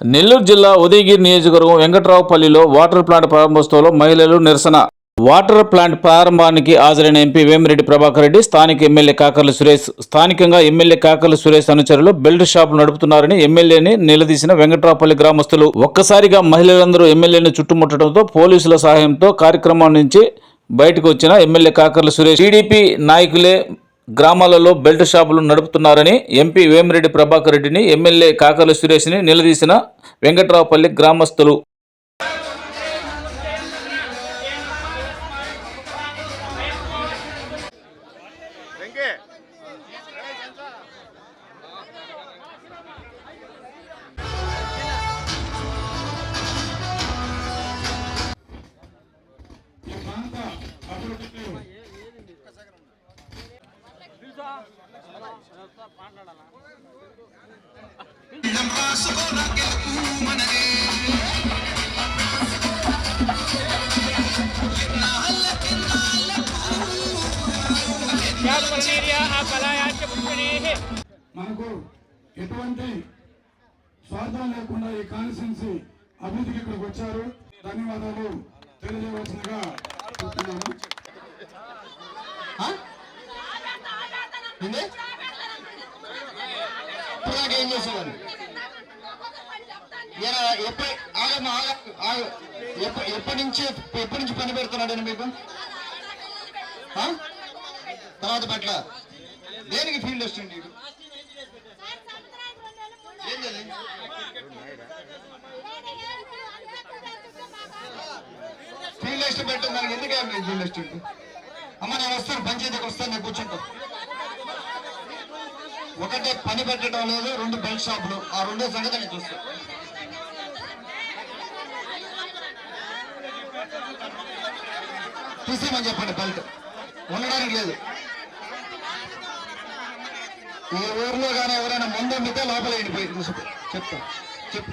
నెల్లూరు జిల్లా ఉదయగిరి నియోజకవర్గం వెంకట్రావుపల్లిలో water plant ప్రారంభోత్సవంలో మహిళలు నిరసన. వాటర్ ప్లాంట్ ప్రారంభానికి హాజరైన ఎంపీ వేమిరెడ్డి ప్రభాకర్ రెడ్డి స్థానిక ఎమ్మెల్యే కాకర్ల సురేష్ స్థానికంగా ఎమ్మెల్యే కాకర్ల సురేష్ అనుచరులు బెల్ట్ షాపులు నడుపుతున్నారని ఎమ్మెల్యేని నిలదీసిన వెంకట్రావుపల్లి గ్రామస్తులు. ఒక్కసారిగా మహిళలందరూ ఎమ్మెల్యేని చుట్టుముట్టడంతో పోలీసుల సహాయంతో కార్యక్రమం నుంచి బయటకు వచ్చిన ఎమ్మెల్యే కాకర్ల సురేష్. టీడీపీ నాయకులే గ్రామాలలో బెల్ట్ షాపులు నడుపుతున్నారని ఎంపీ వేమిరెడ్డి ప్రభాకర్ రెడ్డిని ఎమ్మెల్యే కాకర్ల సురేష్ని నిలదీసిన వెంకట్రావుపల్లి గ్రామస్తులు. మనకు ఎటువంటి స్వార్థం లేకుండా ఈ కాన్స్టిట్యున్సీ అభివృద్ధికి ఇక్కడికి వచ్చారు. ధన్యవాదాలు. తెలియజేయవలసిందిగా చెప్తున్నాను. ఇప్పటిదాకా ఏం చేసేవారు ఈయన ఎప్పటి ఆగమ్మా ఆగ ఆగ. ఎప్ప- ఎప్పటి నుంచి ఎప్పటి నుంచి పని పెడుతున్నాడు మీకు? ఆ? తర్వాత పట్ల. దేనికి ఫీల్డ్ వస్తుంది? ఏం చేయాలి? ఫీల్డ్ లిస్ట్ పెట్టిన దానికి ఎందుకు ఫీల్డ్ లిస్ట్ అమ్మ నేను వస్తాను పంచాయతీకి వస్తాను నేను కూర్చుంటా. ఒకటే పని పెట్టడం లేదు రెండు బెల్ట్ షాపులు. ఆ రెండో సంగతి నేను చూస్తాను తీసేమని చెప్పండి బెల్ట్. ఉండడానికి లేదు. ఈ ఊర్లో కానీ ఎవరైనా ముందు ఉండితే లోపల వెళ్ళిపోయి తీసుకో చెప్తా. చెప్పు.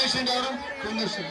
ఫీల్డ్ వేసిండు ఎవరు ఫీల్డ్ వేసిండు